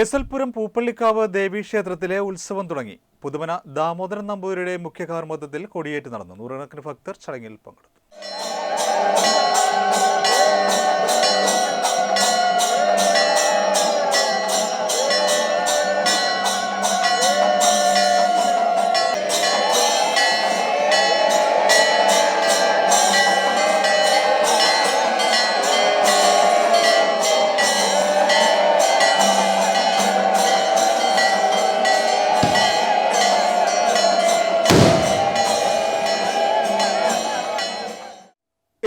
S L പുരം പൂപ്പള്ളിക്കാവ് ദേവീക്ഷേത്രത്തിലെ ഉത്സവം തുടങ്ങി. പുതുമന ദാമോദരൻ നമ്പൂതിരിയുടെ മുഖ്യ കാർമ്മത്തിൽ കൊടിയേറ്റ് നടന്നു. നൂറുകണക്കിന് ഭക്തർ ചടങ്ങിൽ പങ്കെടുത്തു.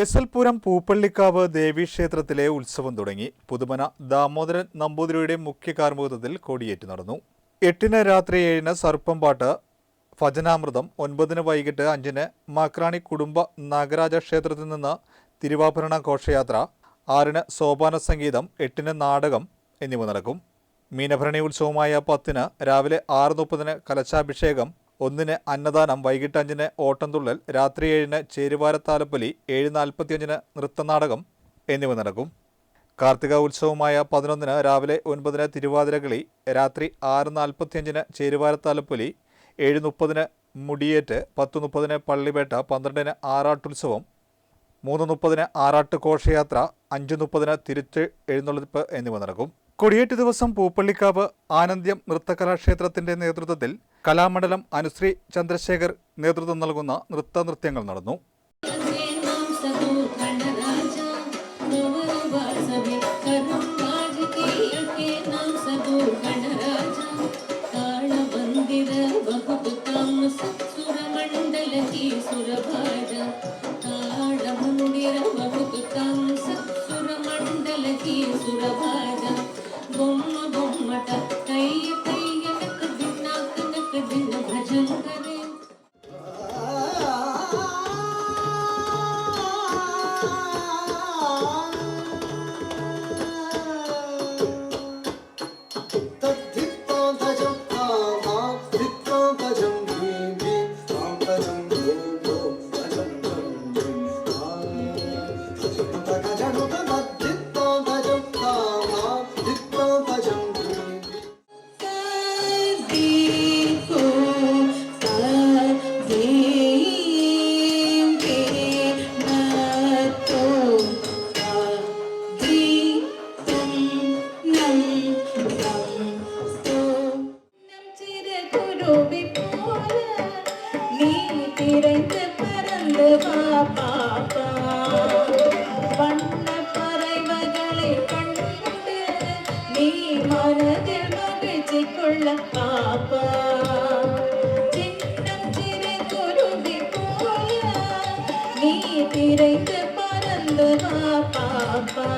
എസ് എൽ പുരം പൂപ്പള്ളിക്കാവ് ദേവീക്ഷേത്രത്തിലെ ഉത്സവം തുടങ്ങി. പുതുമന ദാമോദരൻ നമ്പൂതിരിയുടെ മുഖ്യ കാർമുകത്തിൽ കൊടിയേറ്റ് നടന്നു. എട്ടിന് രാത്രി ഏഴിന് സർപ്പംപാട്ട് ഭജനാമൃതം ഒൻപതിന് വൈകിട്ട് അഞ്ചിന് മാക്രാണി കുടുംബ നാഗരാജ ക്ഷേത്രത്തിൽ നിന്ന് തിരുവാഭരണ ഘോഷയാത്ര ആറിന് സോപാന സംഗീതം എട്ടിന് നാടകം എന്നിവ നടക്കും. മീനഭരണി ഉത്സവമായ പത്തിന് രാവിലെ ആറ് മുപ്പതിന് കലശാഭിഷേകം ഒന്നിന് അന്നദാനം വൈകിട്ട് അഞ്ചിന് ഓട്ടംതുള്ളൽ രാത്രി ഏഴിന് ചേരുവാരത്താലപ്പൊലി ഏഴ് നാൽപ്പത്തിയഞ്ചിന് നൃത്തനാടകം എന്നിവ നടക്കും. കാർത്തിക ഉത്സവമായ പതിനൊന്നിന് രാവിലെ ഒൻപതിന് തിരുവാതിരകളി രാത്രി ആറ് നാൽപ്പത്തിയഞ്ചിന് ചേരുവാരത്താലപ്പൊലി ഏഴ് മുപ്പതിന് മുടിയേറ്റ് പത്ത് മുപ്പതിന് പള്ളിവേട്ട പന്ത്രണ്ടിന് ആറാട്ടുത്സവം മൂന്ന് മുപ്പതിന് ആറാട്ട് ഘോഷയാത്ര അഞ്ച് മുപ്പതിന് തിരിച്ച് എഴുന്നള്ളിപ്പ് എന്നിവ നടക്കും. കൊടിയേറ്റ് ദിവസം പൂപ്പള്ളിക്കാവ് ആനന്ദ്യം നൃത്തകലാക്ഷേത്രത്തിന്റെ നേതൃത്വത്തിൽ കലാമണ്ഡലം അനുശ്രീ ചന്ദ്രശേഖർ നേതൃത്വം നൽകുന്ന നൃത്തനൃത്യങ്ങൾ നടന്നു. नाम मटक कई कई नक दिन नक नक दिन भजन करे। திரைந்து பறந்து வா பாப்பா. வண்ண பறவைகளை கண்டு நீ மனதில் மகிழ்ச்சி கொள்ள பாப்பா. சின்னம் சிறு குருவி போல நீ திரைந்து பறந்து வா பாப்பா.